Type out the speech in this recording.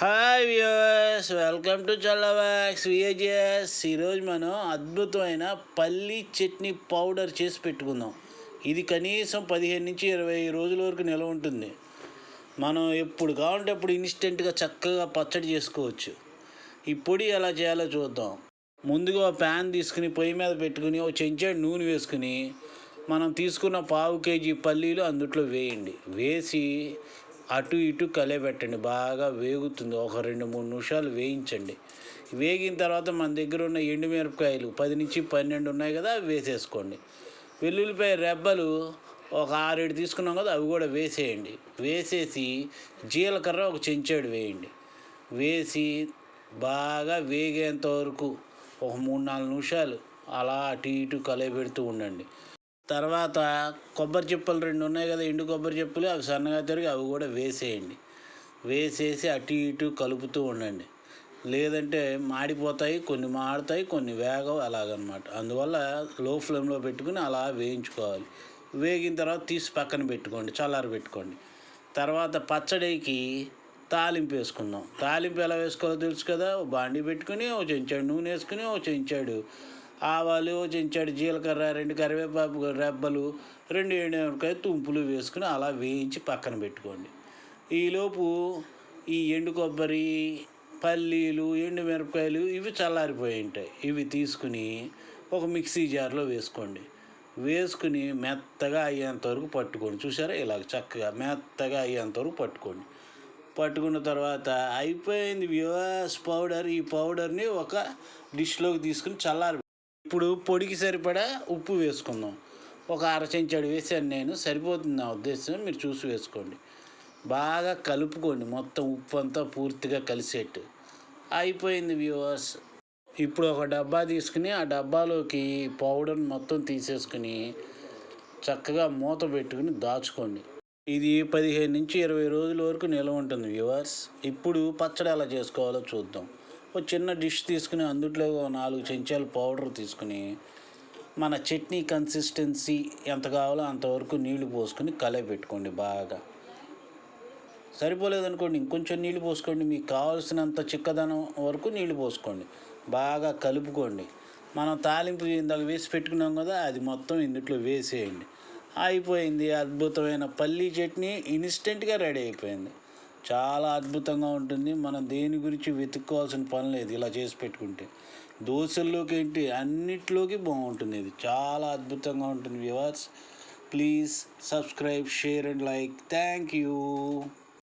Hi viewers welcome to చల్లవాక్స్ విఏజిఎస్ ఈరోజు మనం అద్భుతమైన పల్లి చట్నీ పౌడర్ చేసి పెట్టుకుందాం. ఇది కనీసం పదిహేను నుంచి ఇరవై రోజుల వరకు నిల్వ ఉంటుంది. మనం ఎప్పుడు కావాలంటే అప్పుడు ఇన్స్టెంట్గా చక్కగా పచ్చడి చేసుకోవచ్చు. ఈ పొడి ఎలా చేయాలో చూద్దాం. ముందుగా ప్యాన్ తీసుకుని పొయ్యి మీద పెట్టుకుని ఒక చెంచాడు నూనె వేసుకుని మనం తీసుకున్న పావు కేజీ పల్లీలు అందుట్లో వేయండి. వేసి అటు ఇటు కలయబెట్టండి బాగా వేగుతుంది. ఒక రెండు మూడు నిమిషాలు వేయించండి. వేగిన తర్వాత మన దగ్గర ఉన్న ఎండుమిరపకాయలు పది నుంచి పన్నెండు ఉన్నాయి కదా అవి వేసేసుకోండి. వెల్లుల్లిపాయ రెబ్బలు ఒక ఆరేడు తీసుకున్నాం కదా అవి కూడా వేసేయండి. వేసేసి జీలకర్ర ఒక చెంచాడు వేయండి. వేసి బాగా వేగేంత వరకు ఒక మూడు నాలుగు నిమిషాలు అలా అటు ఇటు కలయబెడుతూ ఉండండి. తర్వాత కొబ్బరి చిప్పలు రెండు ఉన్నాయి కదా ఎండు కొబ్బరి చెప్పులు అవి సన్నగా తిరిగి అవి కూడా వేసేయండి. వేసేసి అటు ఇటు కలుపుతూ ఉండండి. లేదంటే మాడిపోతాయి కొన్ని మాడుతాయి కొన్ని వేగవు అలాగనమాట. అందువల్ల లో ఫ్లేమ్లో పెట్టుకుని అలా వేయించుకోవాలి. వేగిన తర్వాత తీసి పక్కన పెట్టుకోండి చల్లారి పెట్టుకోండి. తర్వాత పచ్చడికి తాలింపు వేసుకుందాం. తాలింపు ఎలా వేసుకోవాలో తెలుసు కదా ఓ బాండి పెట్టుకుని ఓ చెంచాడు నూనె వేసుకుని ఓ చెంచాడు ఆవాలు చెంచాడు జీలకర్ర రెండు కరివేపాకు రెబ్బలు రెండు ఎండుమిరపకాయ తుంపులు వేసుకుని అలా వేయించి పక్కన పెట్టుకోండి. ఈలోపు ఈ ఎండు కొబ్బరి పల్లీలు ఎండు మిరపకాయలు ఇవి చల్లారిపోయి ఉంటాయి. ఇవి తీసుకుని ఒక మిక్సీ జార్లో వేసుకోండి. వేసుకుని మెత్తగా అయ్యేంత వరకు పట్టుకోండి. చూసారా? ఇలాగ చక్కగా మెత్తగా అయ్యేంత వరకు పట్టుకోండి. పట్టుకున్న తర్వాత అయిపోయింది వివాస్ పౌడర్. ఈ పౌడర్ని ఒక డిష్లోకి తీసుకుని చల్లారి ఇప్పుడు పొడికి సరిపడా ఉప్పు వేసుకుందాం. ఒక అర చెంచాడు వేసాను నేను సరిపోతుంది నా ఉద్దేశం మీరు చూసి వేసుకోండి. బాగా కలుపుకోండి మొత్తం ఉప్పు అంతా పూర్తిగా కలిసేట్టు. అయిపోయింది వ్యూవర్స్. ఇప్పుడు ఒక డబ్బా తీసుకుని ఆ డబ్బాలోకి పౌడర్ మొత్తం తీసేసుకుని చక్కగా మూత పెట్టుకుని దాచుకోండి. ఇది పదిహేను నుంచి ఇరవై రోజుల వరకు నిల్వ ఉంటుంది వ్యూవర్స్. ఇప్పుడు పచ్చడి ఎలా చేసుకోవాలో చూద్దాం. ఒక చిన్న డిష్ తీసుకుని అందుట్లో నాలుగు చెంచాలు పౌడర్ తీసుకుని మన చట్నీ కన్సిస్టెన్సీ ఎంత కావాలో అంతవరకు నీళ్ళు పోసుకొని కలయపెట్టుకోండి బాగా. సరిపోలేదనుకోండి ఇంకొంచెం నీళ్ళు పోసుకోండి మీకు కావాల్సినంత చిక్కదనం వరకు నీళ్ళు పోసుకోండి బాగా కలుపుకోండి. మనం తాలింపు ఇందాక వేసి పెట్టుకున్నాం కదా అది మొత్తం ఇందుట్లో వేసేయండి. అయిపోయింది అద్భుతమైన పల్లీ చట్నీ ఇన్స్టెంట్గా రెడీ అయిపోయింది. చాలా అద్భుతంగా ఉంటుంది. మనం దేని గురించి వెతుక్కోవాల్సిన పని లేదు ఇలా చేసి పెట్టుకుంటే. దోశల్లోకి ఏంటి? అన్నిట్లోకి బాగుంటుంది ఇది. చాలా అద్భుతంగా ఉంటుంది viewers. Please subscribe share and like. Thank you.